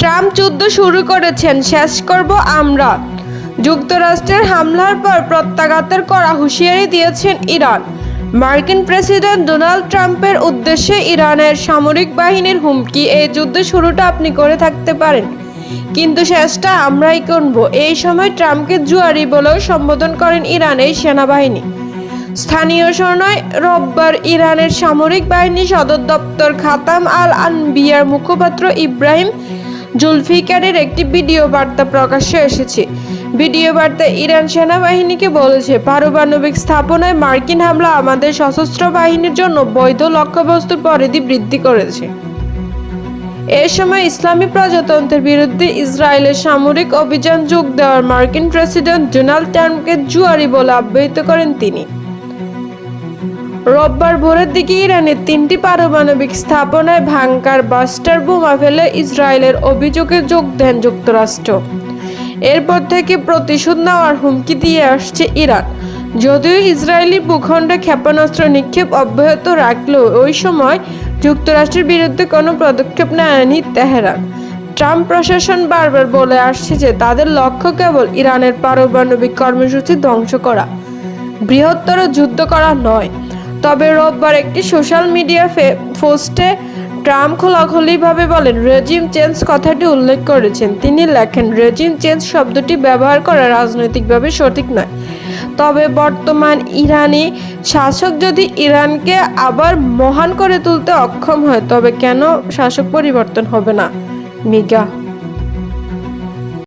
Trump যুদ্ধ শুরু করেছেন, শেষ করব আমরা। যুক্তরাষ্ট্রের হামলার পর প্রত্যাঘাতের করা হুঁশিয়ারি দিয়েছেন ইরান। মার্কিন প্রেসিডেন্ট ডোনাল্ড ট্রাম্পের উদ্দেশ্যে ইরানের সামরিক বাহিনীর হুমকি, এই যুদ্ধ শুরুটা আপনি করে থাকতে পারেন, কিন্তু শেষটা আমরাই করব। এই সময় ট্রাম্পকে জুয়ারি বলেও সম্বোধন করেন ইরানের সেনাবাহিনী। স্থানীয় সময় রোববার ইরানের সামরিক বাহিনী সদর দপ্তর খাতাম আল আনবিয়ার মুখপাত্র ইব্রাহিম জুলফিকারের একটি ভিডিও বার্তা প্রকাশ্যে এসেছে। ভিডিও বার্তা ইরান সেনাবাহিনীকে বলেছে, পারমাণবিক স্থাপনায় মার্কিন হামলা আমাদের সশস্ত্র বাহিনীর জন্য বৈধ লক্ষ্যবস্তুর পরিধি বৃদ্ধি করেছে। এ সময় ইসলামী প্রজাতন্ত্রের বিরুদ্ধে ইসরায়েলের সামরিক অভিযান যোগ দেওয়ার মার্কিন প্রেসিডেন্ট ডোনাল্ড ট্রাম্পকে জুয়ারি বলে আখ্যায়িত করেন তিনি। রোববার ভোরের দিকে ইরানের তিনটি পারমাণবিক স্থাপনায় ভাঙ্কার বাস্টার বোমা ফেলে ইসরায়েলের অভিযোগে যোগ দেন যুক্তরাষ্ট্র। এরপর থেকে প্রতিশোধ নেওয়ার হুমকি দিয়ে আসছে ইরান। যদিও ইসরায়েলি ভূখণ্ডে ক্ষেপণাস্ত্র নিক্ষেপ অব্যাহত রাখলেও ওই সময় যুক্তরাষ্ট্রের বিরুদ্ধে কোনো পদক্ষেপ নেয়নি তেহরান। ট্রাম্প প্রশাসন বারবার বলে আসছে যে তাদের লক্ষ্য কেবল ইরানের পারমাণবিক কর্মসূচি ধ্বংস করা, বৃহত্তর যুদ্ধ করা নয়। তবে রোববার একটি সোশ্যাল মিডিয়া পোস্টে ট্রাম্প খোলাখুলিভাবে বলেন, রেজিম চেঞ্জ কথাটি উল্লেখ করেছেন। তিনি লেখেন, রেজিম চেঞ্জ শব্দটি ব্যবহার করা রাজনৈতিকভাবে সঠিক নয়। তবে বর্তমান ইরানি শাসক যদি ইরানকে আবার মহান করে তুলতে অক্ষম হয়, তবে কেন শাসক পরিবর্তন হবে না? মিগা